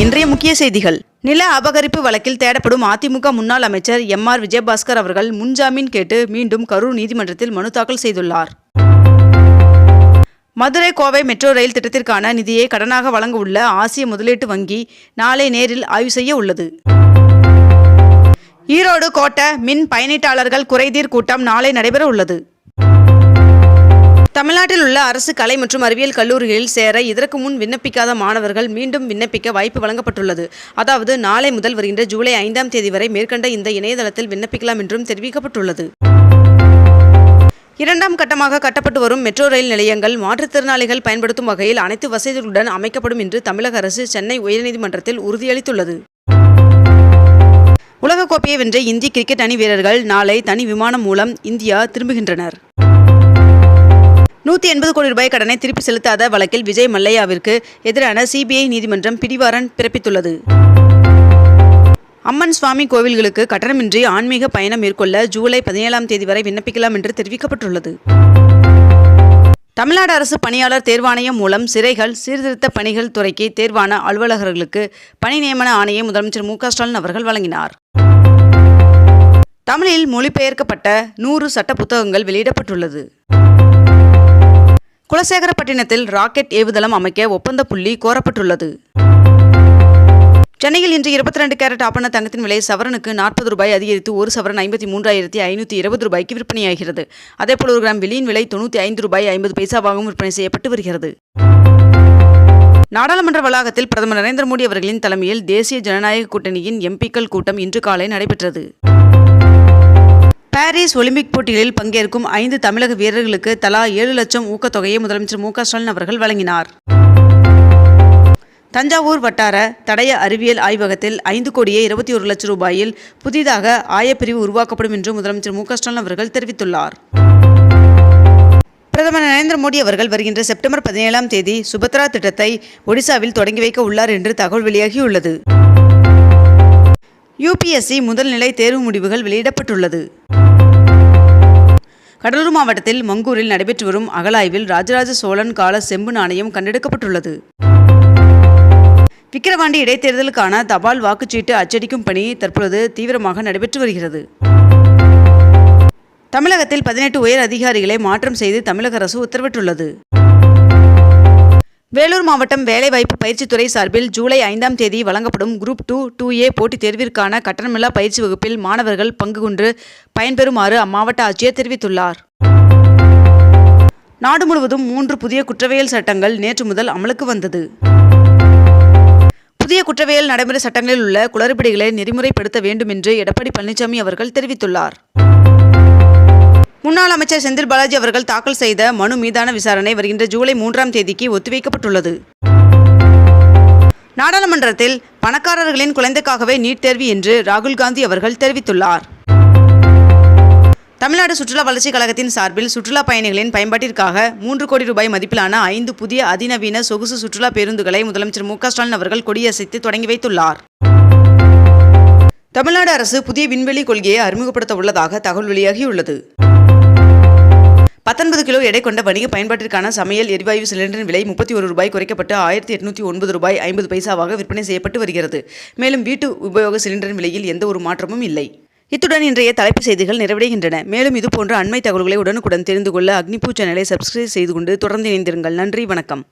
இன்றைய முக்கிய செய்திகள். நில அபகரிப்பு வழக்கில் தேடப்படும் அதிமுக முன்னாள் அமைச்சர் எம் ஆர் விஜயபாஸ்கர் அவர்கள் முன்ஜாமீன் கேட்டு மீண்டும் கரூர் நீதிமன்றத்தில் மனு தாக்கல் செய்துள்ளார். மதுரை கோவை மெட்ரோ ரயில் திட்டத்திற்கான நிதியை கடனாக வழங்க உள்ள ஆசிய முதலீட்டு வங்கி நாளை நேரில் ஆய்வு செய்ய உள்ளது. ஈரோடு கோட்ட மின் பயணீட்டாளர்கள் குறைதீர் கூட்டம் நாளை நடைபெற உள்ளது. தமிழ்நாட்டில் உள்ள அரசு கலை மற்றும் அறிவியல் கல்லூரிகளில் சேர இதற்கு முன் விண்ணப்பிக்காத மாணவர்கள் மீண்டும் விண்ணப்பிக்க வாய்ப்பு வழங்கப்பட்டுள்ளது. அதாவது நாளை முதல் வருகின்ற ஜூலை ஐந்தாம் தேதி வரை மேற்கண்ட இந்த இணையதளத்தில் விண்ணப்பிக்கலாம் என்றும் தெரிவிக்கப்பட்டுள்ளது. இரண்டாம் கட்டமாக கட்டப்பட்டு வரும் மெட்ரோ ரயில் நிலையங்கள் மாற்றுத்திறனாளிகள் பயன்படுத்தும் வகையில் அனைத்து வசதிகளுடன் அமைக்கப்படும் என்று தமிழக அரசு சென்னை உயர்நீதிமன்றத்தில் உறுதியளித்துள்ளது. உலகக்கோப்பையை வென்ற இந்திய கிரிக்கெட் அணி வீரர்கள் நாளை தனி விமானம் மூலம் இந்தியா திரும்புகின்றனர். நூற்றி எண்பது கோடி ரூபாய் கடனை திருப்பி செலுத்தாத வழக்கில் விஜய் மல்லையாவிற்கு எதிரான சிபிஐ நீதிமன்றம் பிடிவாரன் பிறப்பித்துள்ளது. அம்மன் சுவாமி கோவில்களுக்கு கட்டணமின்றி ஆன்மீக பயணம் மேற்கொள்ள ஜூலை பதினேழாம் தேதி வரை விண்ணப்பிக்கலாம் என்று தெரிவிக்கப்பட்டுள்ளது. தமிழ்நாடு அரசு பணியாளர் தேர்வாணையம் மூலம் சிறைகள் சீர்திருத்த பணிகள் துறைக்கு தேர்வான அலுவலகர்களுக்கு பணி நியமன ஆணையை முதலமைச்சர் மு ஸ்டாலின் அவர்கள் வழங்கினார். தமிழில் மொழிபெயர்க்கப்பட்ட நூறு சட்ட புத்தகங்கள் வெளியிடப்பட்டுள்ளது. குலசேகரப்பட்டினத்தில் ராக்கெட் ஏவுதளம் அமைக்க ஒப்பந்த புள்ளி கோரப்பட்டுள்ளது. சென்னையில் இன்று இருபத்தி ரெண்டு கேரட் ஆபண தங்கத்தின் விலை சவரனுக்கு நாற்பது ரூபாய் அதிகரித்து ஒரு சவரன் ஐம்பத்தி மூன்றாயிரத்தி ஐநூற்றி இருபது ரூபாய்க்கு விற்பனையாகிறது. அதேபோல் ஒரு கிராம் வெளியின் விலை தொண்ணூற்றி ஐந்து ரூபாய் ஐம்பது பைசாவாகவும் விற்பனை செய்யப்பட்டு வருகிறது. நாடாளுமன்ற வளாகத்தில் பிரதமர் நரேந்திர மோடி அவர்களின் தலைமையில் தேசிய ஜனநாயக கூட்டணியின் எம்பிக்கள் கூட்டம் இன்று காலை நடைபெற்றது. பாரிஸ் ஒலிம்பிக் போட்டிகளில் பங்கேற்கும் ஐந்து தமிழக வீரர்களுக்கு தலா ஏழு லட்சம் ஊக்கத்தொகையை முதலமைச்சர் மு க ஸ்டாலின் அவர்கள் வழங்கினார். தஞ்சாவூர் வட்டார தடய அறிவியல் ஆய்வகத்தில் ஐந்து கோடியே இருபத்தி ஒரு லட்சம் ரூபாயில் புதிதாக ஆயப்பிரிவு உருவாக்கப்படும் என்று முதலமைச்சர் மு க ஸ்டாலின் அவர்கள் தெரிவித்துள்ளார். பிரதமர் நரேந்திர மோடி அவர்கள் வருகின்ற செப்டம்பர் பதினேழாம் தேதி சுபத்ரா திட்டத்தை ஒடிசாவில் தொடங்கி வைக்க உள்ளார் என்று தகவல் வெளியாகியுள்ளது. யுபிஎஸ்சி முதல்நிலை தேர்வு முடிவுகள் வெளியிடப்பட்டுள்ளது. கடலூர் மாவட்டத்தில் மங்கூரில் நடைபெற்று வரும் அகலாய்வில் ராஜராஜ சோழன் கால செம்பு நாணயம் கண்டெடுக்கப்பட்டுள்ளது. விக்கிரவாண்டி இடைத்தேர்தலுக்கான தபால் வாக்குச்சீட்டு அச்சடிக்கும் பணி தற்பொழுது தீவிரமாக நடைபெற்று வருகிறது. தமிழகத்தில் பதினெட்டு உயர் அதிகாரிகளை மாற்றம் செய்து தமிழக அரசு உத்தரவிட்டுள்ளது. வேலூர் மாவட்டம் வேலைவாய்ப்பு பயிற்சித்துறை சார்பில் ஜூலை ஐந்தாம் தேதி வழங்கப்படும் குரூப் டூ டூ ஏ போட்டித் தேர்விற்கான கட்டணமில்லா பயிற்சி வகுப்பில் மாணவர்கள் பங்கு கொண்டு பயன்பெறுமாறு அம்மாவட்ட ஆட்சியர் தெரிவித்துள்ளார். நாடு முழுவதும் மூன்று புதிய குற்றவியல் சட்டங்கள் நேற்று முதல் அமலுக்கு வந்தது. புதிய குற்றவியல் நடைமுறை சட்டங்களில் உள்ள குளறுபடிகளை நெறிமுறைப்படுத்த வேண்டும் என்று எடப்பாடி பழனிசாமி அவர்கள் தெரிவித்துள்ளார். முன்னாள் அமைச்சர் செந்தில் பாலாஜி அவர்கள் தாக்கல் செய்த மனு மீதான விசாரணை வருகின்ற ஜூலை மூன்றாம் தேதிக்கு ஒத்திவைக்கப்பட்டுள்ளது. நாடாளுமன்றத்தில் பணக்காரர்களின் குழந்தைக்காகவே நீட் தேர்வு என்று ராகுல் காந்தி அவர்கள் தெரிவித்துள்ளார். தமிழ்நாடு சுற்றுலா வளர்ச்சிக் கழகத்தின் சார்பில் சுற்றுலா பயணிகளின் பயன்பாட்டிற்காக மூன்று கோடி ரூபாய் மதிப்பிலான ஐந்து புதிய அதிநவீன சொகுசு சுற்றுலா பேருந்துகளை முதலமைச்சர் மு ஸ்டாலின் அவர்கள் கொடியசைத்து தொடங்கி வைத்துள்ளார். தமிழ்நாடு அரசு புதிய விண்வெளி கொள்கையை அறிமுகப்படுத்த உள்ளதாக தகவல் வெளியாகியுள்ளது. பத்தொன்பது கிலோ எடை கொண்ட வணிக பயன்பாட்டிற்கான சமையல் எரிவாயு சிலிண்டரின் விலை முப்பத்தி ஒரு ரூபாய் குறைக்கப்பட்டு ஆயிரத்தி எட்நூத்தி ஒன்பது ரூபாய் ஐம்பது பைசாவாக விற்பனை செய்யப்பட்டு வருகிறது. மேலும் வீட்டு உபயோக சிலிண்டரின் விலையில் எந்த ஒரு மாற்றமும் இல்லை. இத்துடன் இன்றைய தலைப்புச் செய்திகள் நிறைவடைகின்றன. மேலும் இதுபோன்ற அண்மை தகவல்களை உடனுக்குடன் தெரிந்து கொள்ள அக்னிபூ சேனலை சப்ஸ்கிரைப் செய்து கொண்டு தொடர்ந்து இணைந்திருங்கள். நன்றி வணக்கம்.